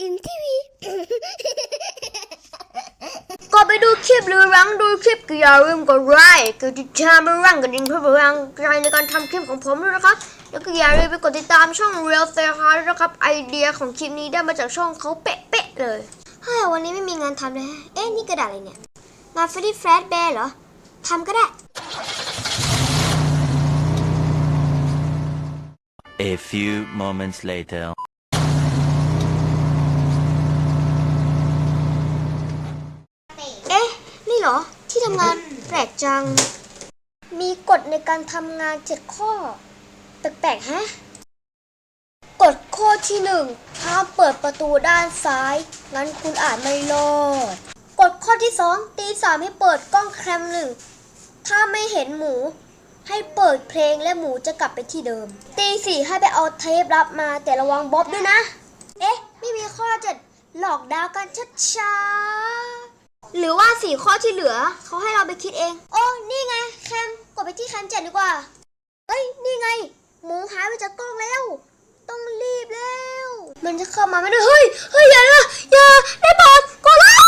อินทีวีก็ไปดูคลิปหรือรังดูคลิปก็อย่าลืมกดไลค์กดติดตามรังกระดิ่งเพื่อเป็นกำลังใจในการทำคลิปของผมด้วยนะครับ แล้วก็อย่าลืมไปกดติดตามช่อง Real s a y Hard ด้วยนะครับ ไอเดียของคลิปนี้ได้มาจากช่องเขาเป๊ะๆเลยเฮ้ยวันนี้ไม่มีงานทำเลย เอ๊ะนี่กระดาษอะไรเนี่ยงานฟรีแฟรดแบร์เหรอทำก็ได้ A few moments later. เอ๊ะ นี่ เหรอ ที่ทำงานแปลกจัง มีกฎในการทำงานเจ็ดข้อ แปลกๆฮะกฎข้อที่หนึ่งห้ามเปิดประตูด้านซ้าย งั้นคุณอาจไม่รอดกฎข้อที่สองตีสามให้เปิดกล้องแคมหนึ่งถ้าไม่เห็นหมู ให้เปิดเพลงและหมูจะกลับไปที่เดิม ตีสี่ให้ไปเอาเทปรับมาแต่ระวังบ๊อบด้วยนะ เอ๊ะ ไม่มีข้อเจ็ดหลอกดาวกันชัดๆหรือว่า สี่ข้อที่เหลือ เขาให้เราไปคิดเอง โอ้นี่ไงแคมกดไปที่แคมเจ็ดดีกว่าเอ้ยนี่ไง หมูหายไปจากกล้องแล้ว ต้องรีบแล้ว มันจะเข้ามาไม่ได้เฮ้ยเฮ้ยอย่านะอย่าได้โปรดกดไลค์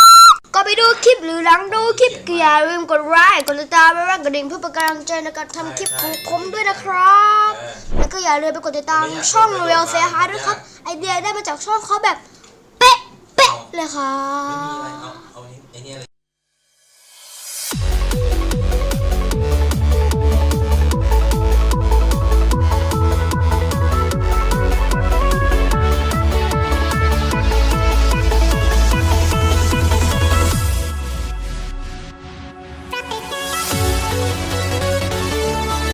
ก็ไปดูคลิปหรือรังดูคลิปก็อย่าลืมกดไลค์กดติดตามและรังกระดิ่งเพื่อเป็นกำลังใจในการทำคลิปของผมด้วยนะครับ แล้วก็อย่าลืมไปกดติดตามช่อง Real s a y Hard ด้วยครับ ไอเดียได้มาจากช่องเขาแบบ เป๊ะเป๊ะๆเลยครับ